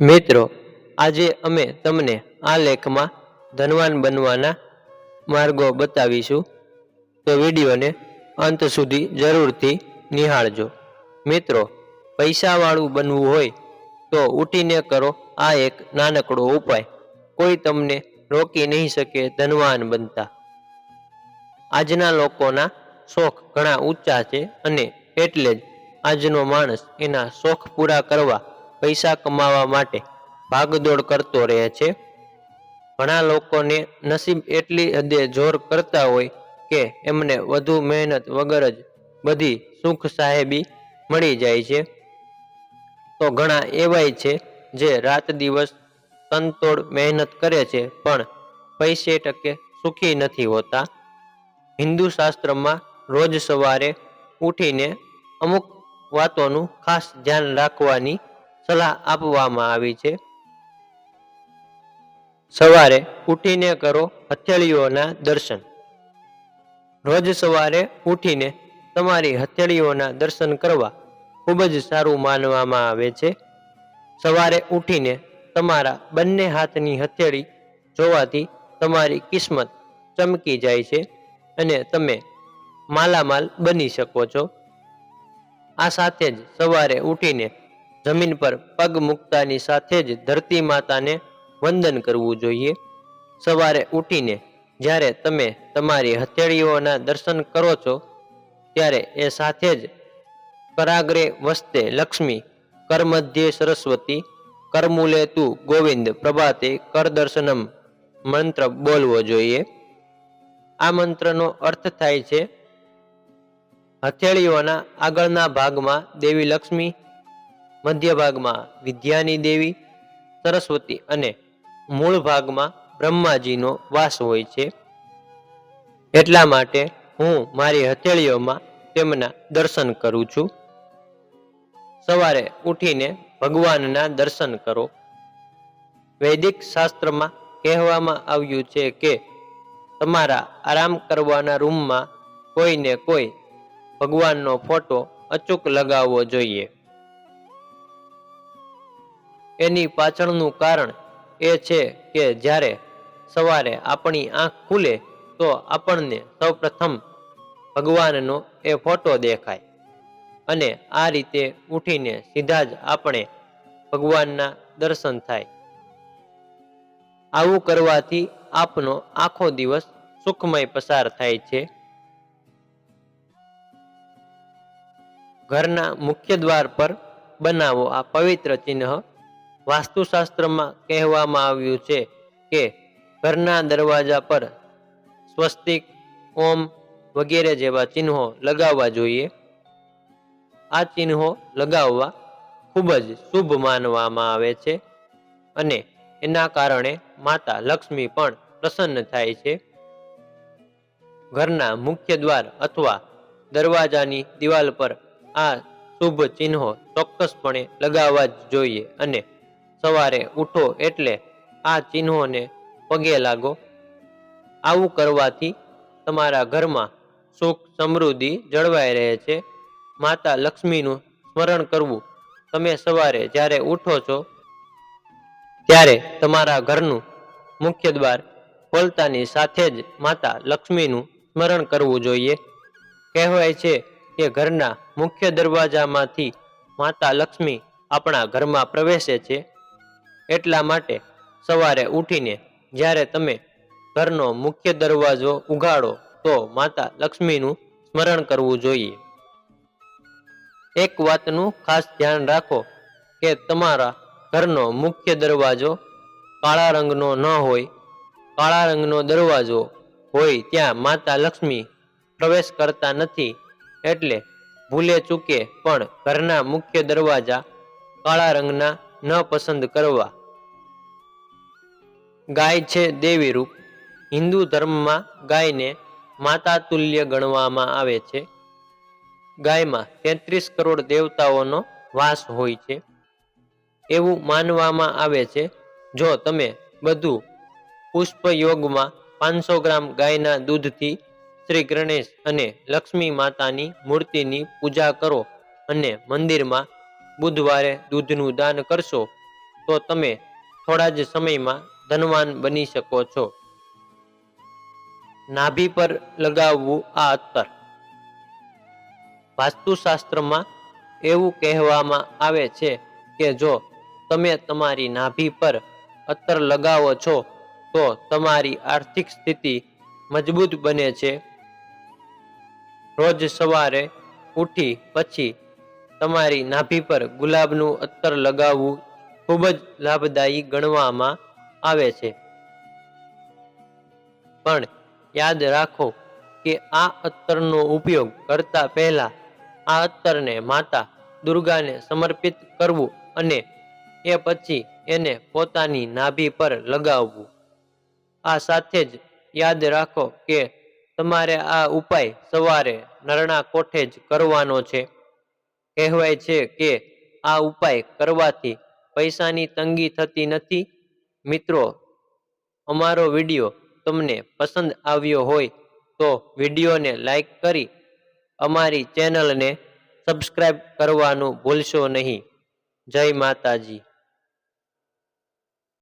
મિત્રો, આજે અમે તમને આ લેખમાં ધનવાન બનવાના માર્ગો બતાવીશું. તો વિડીયોને અંત સુધી જરૂરથી નિહાળજો. મિત્રો, પૈસાવાળું બનવું હોય તો ઉઠીને કરો આ એક નાનકડો ઉપાય. કોઈ તમને રોકી નહીં શકે ધનવાન બનતા. આજના લોકોના શોખ ઘણા ઊંચા છે અને એટલે જ આજનો માણસ એના શોખ પૂરા કરવા પૈસા કમાવા માટે ભાગદોડ કરતો રહે છે. ઘણા લોકોને નસીબ એટલી હદે જોર કરતા હોય કે એમને વધુ મહેનત વગર જ બધી સુખ સાહેબી મળી જાય છે. તો ઘણા એવાય છે જે રાત દિવસ તનતોડ મહેનત કરે છે, પણ પૈસે ટકે સુખી નથી હોતા. હિન્દુ શાસ્ત્રમાં રોજ સવારે ઉઠીને અમુક વાતોનું ખાસ ધ્યાન રાખવાની સલાહ આપવામાં આવી છે. સવારે ઉઠીને કરો હથેળીઓના દર્શન. રોજ સવારે ઉઠીને તમારી હથેળીઓના દર્શન કરવા ખૂબ જ સારું માનવામાં આવે છે. સવારે ઉઠીને તમારા બંને હાથની હથેળી જોવાથી તમારી કિસ્મત ચમકી જાય છે અને તમે માલામાલ બની શકો છો. આ સાથે જ સવારે ઉઠીને જમીન પર પગ મૂકતાની સાથે જ ધરતી માતાને વંદન કરવું જોઈએ. સવારે ઉઠીને જ્યારે તમે તમારી હથેળીઓના દર્શન કરો છો, ત્યારે એ સાથે જ કરાગ્રે વસ્તે લક્ષ્મી, કરમધ્યે સરસ્વતી, કરમૂલે તું ગોવિંદ પ્રભાતે કરદર્શનમ મંત્ર બોલવો જોઈએ. આ મંત્રનો અર્થ થાય છે, હથેળીઓના આગળના ભાગમાં દેવી લક્ષ્મી મધ્ય ભાગમાં વિદ્યાની દેવી, સરસ્વતી અને મૂળ ભાગમાં બ્રહ્માજીનો વાસ હોય છે. એટલા માટે હું મારી હથેળીઓમાં તેમના દર્શન કરું છું. સવારે ઉઠીને ભગવાનના દર્શન કરો. વૈદિક શાસ્ત્રમાં કહેવામાં આવ્યું છે કે તમારા આરામ કરવાના રૂમમાં કોઈને કોઈ ભગવાનનો ફોટો અચૂક લગાવવો જોઈએ. એની પાછળનું કારણ એ છે કે જ્યારે સવારે આપણી આંખ ખુલે તો આપણને સૌપ્રથમ ભગવાનનો એ ફોટો દેખાય અને આ રીતે ઉઠીને સીધા જ આપણે ભગવાનના દર્શન થાય. આવું કરવાથી આપનો આખો દિવસ સુખમય પસાર થાય છે. ઘરના મુખ્ય દ્વાર પર બનાવો આ પવિત્ર ચિહ્ન વાસ્તુશાસ્ત્રમાં કહેવામાં આવ્યું છે કે ઘરના દરવાજા પર સ્વસ્તિક, ઓમ વગેરે જેવા ચિહ્નો લગાવવા જોઈએ. આ ચિહ્નો લગાવવા ખૂબ જ શુભ માનવામાં આવે છે અને એના કારણે માતા લક્ષ્મી પણ પ્રસન્ન થાય છે. ઘરના મુખ્ય દ્વાર અથવા દરવાજાની દિવાલ પર આ શુભ ચિહ્નો ચોક્કસપણે લગાવવા જ જોઈએ અને સવારે ઉઠો એટલે આ ચિહ્નોને પગે લાગો. આવું કરવાથી તમારા ઘરમાં સુખ સમૃદ્ધિ જળવાઈ રહે છે. માતા લક્ષ્મીનું સ્મરણ કરવું. તમે સવારે જ્યારે ઉઠો છો ત્યારે તમારા ઘરનું મુખ્ય દ્વાર ખોલતાની સાથે જ માતા લક્ષ્મીનું સ્મરણ કરવું જોઈએ. કહેવાય છે કે ઘરના મુખ્ય દરવાજામાંથી માતા લક્ષ્મી આપણા ઘરમાં પ્રવેશે છે. એટલા માટે સવારે ઉઠીને જ્યારે તમે ઘરનો મુખ્ય દરવાજો ઉઘાડો, તો માતા લક્ષ્મીનું સ્મરણ કરવું જોઈએ. એક વાતનું ખાસ ધ્યાન રાખો કે તમારા ઘરનો મુખ્ય દરવાજો કાળા રંગનો ન હોય. કાળા રંગનો દરવાજો હોય ત્યાં માતા લક્ષ્મી પ્રવેશ કરતા નથી, એટલે ભૂલે ચૂકે પણ ઘરના મુખ્ય દરવાજા કાળા રંગના ન પસંદ કરવા ગાય છે દેવી રૂપ હિન્દુ ધર્મમાં ગાયને માતા તુલ્ય ગણવામાં આવે છે. ગાયમાં તેત્રીસ કરોડ દેવતાઓનો વાસ હોય છે. એવું માનવામાં આવે છે. જો તમે બધું પુષ્પયોગમાં પાંચસો ગ્રામ ગાયના દૂધથી શ્રી ગણેશ અને લક્ષ્મી માતાની મૂર્તિની પૂજા કરો અને મંદિરમાં બુધવારે દૂધનું દાન કરશો, તો તમે થોડા જ સમયમાં ધનવાન બની શકો છો. નાભી પર લગાવવું આ અત્તર. વાસ્તુશાસ્ત્રમાં એવું કહેવામાં આવે છે કે જો તમે તમારી નાભી પર અત્તર લગાવો છો, તો તમારી આર્થિક સ્થિતિ મજબૂત બને છે. રોજ સવારે ઉઠી પછી તમારી નાભી પર ગુલાબનું અત્તર લગાવવું ખૂબ જ લાભદાયી ગણવામાં આવે છે. પણ યાદ રાખો કે આ અત્તરનો ઉપયોગ કરતા પહેલા આ અત્તરને માતા દુર્ગાને સમર્પિત કરવું અને એ પછી એને પોતાની નાભી પર લગાવવું. આ સાથે જ યાદ રાખો કે તમારે આ ઉપાય સવારે નરણા કોઠે જ કરવાનો છે. કહેવાય છે કે આ ઉપાય કરવાથી પૈસાની તંગી થતી નથી મિત્રો, અમારો વીડિયો તમને પસંદ આવ્યો હોય તો વિડીયોને લાઈક કરી અમારી ચેનલને સબસ્ક્રાઈબ કરવાનું ભૂલશો નહીં. જય માતાજી.